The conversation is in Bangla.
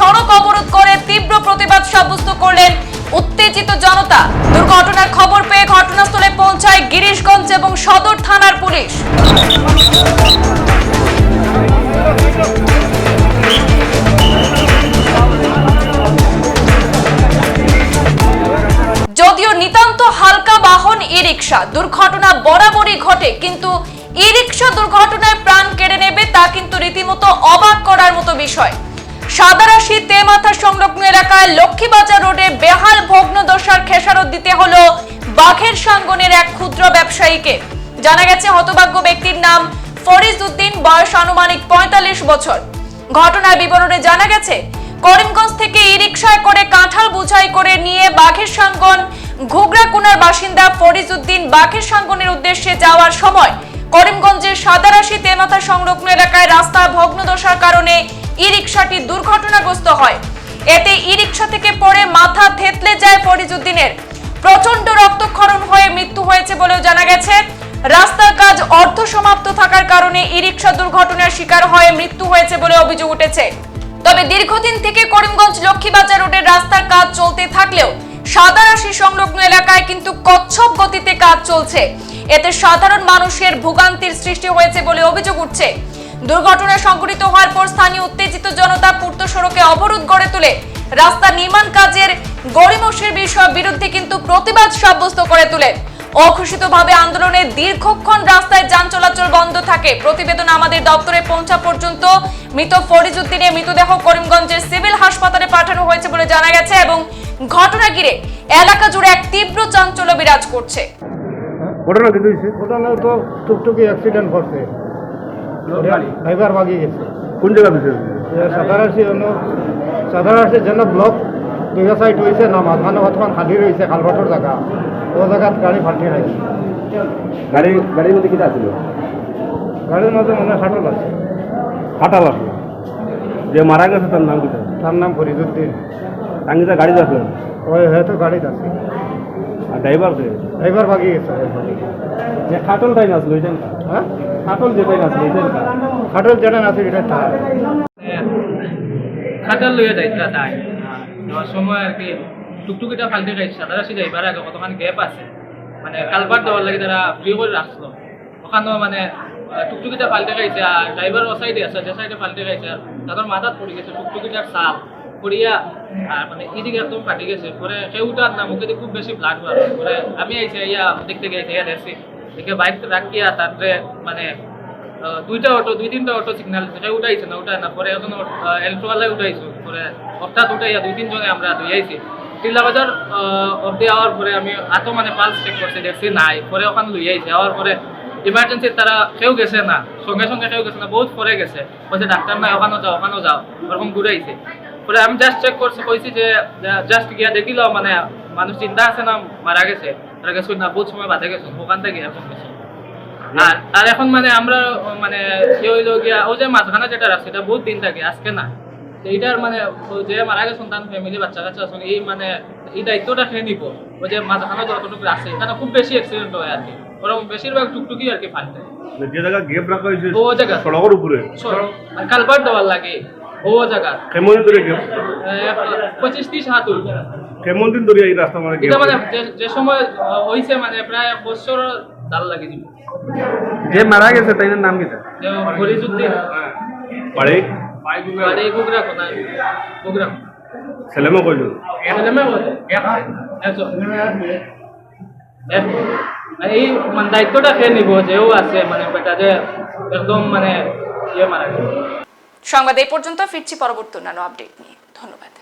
সড়ক অবরোধ করে তীব্র প্রতিবাদ সাব্যস্ত করলেন উত্তেজিত জনতা। দুর্ঘটনার খবর পেয়ে ঘটনাস্থলে পৌঁছায় গিরিশগঞ্জ এবং সদর থানার পুলিশ। যদিও নিতান্ত হালকা বাহন ই রিক্সা দুর্ঘটনা বরাবরই ঘটে, কিন্তু ই রিক্সা দুর্ঘটনায় প্রাণ কেড়ে নেবে তা কিন্তু রীতিমতো অবাক করার মতো বিষয়। সাদারাশি তেমাথা সংলগ্ন এলাকায় লক্ষ্মীবাজার রোডে বেহাল ভগ্নদশার খেসারত দিতে হলো বাঘের সাঙ্গনের এক ক্ষুদ্র ব্যবসায়ীকে। জানা গেছে, হতভাগ্য ব্যক্তির নাম ফরিজ উদ্দিন, বয়স আনুমানিক পঁয়তাল্লিশ বছর। ঘটনার বিবরণে জানা গেছে, করিমগঞ্জ থেকে ই রিক্সায় করে কাঁঠাল বোঝাই করে নিয়ে বাঘের সাঙ্গন ঘুগরাকুনার বাসিন্দা ফরিজউদ্দিন বাঘের সাঙ্গনের উদ্দেশ্যে যাওয়ার সময় করিমগঞ্জের সাদারাশি তেমাথা সংলগ্ন এলাকায় রাস্তা ভগ্নদশার কারণে ই রিক্সাটি দুর্ঘটনাগ্রস্ত হয়। এতে ই রিক্সা থেকে পড়ে মাথা থেতলে যায় ফরিজউদ্দিনের। প্রচণ্ড রক্তক্ষরণ হয়ে মৃত্যু হয়েছে বলেও জানা গেছে। রাস্তার কাজ অর্ধ সমাপ্ত থাকার কারণে ই রিক্সা দুর্ঘটনার শিকার হয়ে মৃত্যু হয়েছে বলে অভিযোগ উঠেছে। তবে দীর্ঘদিন থেকে করিমগঞ্জ লক্ষ্মীবাজার রোডের রাস্তার কাজ চলতে থাকলেও সাদারাশি সংলগ্ন এলাকায় কিন্তু কচ্ছপ গতিতে কাজ চলছে। এতে সাধারণ মানুষের ভোগান্তির সৃষ্টি হয়েছে বলে অভিযোগ উঠছে। দুর্ঘটনা সংঘটিত হওয়ার পর স্থানীয় উত্তেজিত জনতা পূর্ত সড়কে অবরোধ গড়ে তোলে। রাস্তা নির্মাণ কাজের গরিমসের বিষয় বিরুদ্ধে কিন্তু প্রতিবাদ সাব্যস্ত করে তোলে। অঘোষিতভাবে আন্দোলনে দীর্ঘক্ষণ রাস্তায় যান চলাচল বন্ধ থাকে। প্রতিবেদন আমাদের দপ্তরে পৌঁছা পর্যন্ত মৃত ফরিজউদ্দিনের মৃতদেহ করিমগঞ্জের সিভিল হাসপাতালে পাঠানো হয়েছে বলে জানা গেছে এবং ঘটনা ঘিরে এলাকা জুড়ে এক তীব্র চাঞ্চল্য বিরাজ করছে। ঘটনা কিন্তু ঘটনা তো টুকটুকি অ্যাক্সিডেন্ট করছে ড্রাইভার ভাগি গেছে। কোন জায়গা দিছে সাধারাশি সাধারাশির জন্য ব্লক দুইটা সাইড হয়েছে না মাঝখানে অথমান খালি রয়েছে খালবাটোর জায়গা ও জায়গাত গাড়ি ফাটি রাখছে গাড়ি গাড়ির মধ্যে কিটা ছিল গাড়ির মধ্যে মনে হয় ফাটল আছে। ফাটাল আসলো যে মারা গেছে তার নাম কিটা? তার নাম ফরিদুদ্দিন টাঙ্গিতে গাড়ি আসলো ওই হয়তো গাড়িতে আছে। আর ড্রাইভার ড্রাইভার ভাগি গেছে। যে খাটল টাইম আসলো ওইটা হ্যাঁ খাটল যে টাইম আসলো ওইটা খাটল যেটা আছে, এটা তার। খাটার লইয়া যাইতা তাই। যাওয়ার সময় আর কি, টুকটুকিটা ফালতে খাইছে সাদারাশি যাইবার আগে কতখানি গ্যাপ আছে মানে কালবার দেওয়ার লাগে তারা ফ্রি করে রাখছিল। ওখানেও মানে টুকটুকিটা ফালতে খাইছে, আর ড্রাইভার ও সাইডে আছে, যে সাইডে ফালতে খাইছে, আর তাদের মাথাত পড়ে গেছে, টুকটুকিটার সাল পড়িয়া, আর মানে এদিকে একদম ফাটি গেছে, পরে কেউটার না মুখে খুব বেশি ব্লাড বার পরে আমি আইসি ইয়া দেখতে গেছি ইয়া দেখছি। দেখে বাইক রাখিয়া তারপরে মানে দুইটা অটো দুই তিনটা অটো সিগন্যাল সেটা উঠাইছে না, উঠায় না, পরে এখন এলট্রোয়ালায় উঠাইছো, পরে হঠাৎ উঠাইয়া দুই তিনজনে আমরা দুইয়াইছি টিলা বাজার অব্দি আওয়ার পরে আমি এত মানে পালস চেক করছি, দেখছি নাই, পরে ওখানে লইয়াইছে আওয়ার পরে ইমার্জেন্সি তারা কেউ গেছে না, সঙ্গে সঙ্গে কেউ গেছে না, বহুত পরে গেছে, বলছে, ডাক্তার নাই, ওখানেও যাও ওখানেও যাও ওরকম ঘুরাইছে পরে আমি জাস্ট চেক করছি, কইছি যে জাস্ট গিয়া দেখিল মানে মানুষ চিন্তা আছে না, মারা গেছে। তারা গেছো না বহুত সময় বাদে গেছো ওখান থেকে এরকম গেছে আর আর এখন মানে আমরা মানে কি হইল গিয়া ও যে মাঝখানে যেটা রাখছে এটা বহুত দিন থাকে আজকে না। এইটার মানে যে মারা গেছে তার ফ্যামিলি বাচ্চা কাচ্চা আছে এই মানে এই দায়িত্বটা খেয়ে নিব। ও যে মাঝখানে যতটুকু আছে এখানে খুব বেশি অ্যাক্সিডেন্ট হয় আর কি। ওরকম বেশিরভাগ টুকটুকি আর কি ফালতে যে জায়গা গেপ রাখা হয়েছে ও জায়গা। সড়কের উপরে। কালবার দেওয়ার লাগে। ও জায়গা কেমন দিন ধরে পঁচিশ ত্রিশ হাত কেমন দিন ধরে এই রাস্তা মানে এটা মানে যে- সময় হইছে মানে প্রায় বছর ডাল লাগে দিব যে মারা গেছে তাই নাম কিটা যে ফরিজুদ্দিন বাড়ি? এই গুগরা কোথায়? গুগরা। ছেলেমে কইল। এই মানে দায়িত্বটা খেয়ে নিব যেও আছে মানে বেটা যে একদম মানে ইয়ে মারা গেছে। সংবাদ এই পর্যন্ত ফিরছি পরবর্তী অন্যান্য আপডেট নিয়ে। ধন্যবাদ।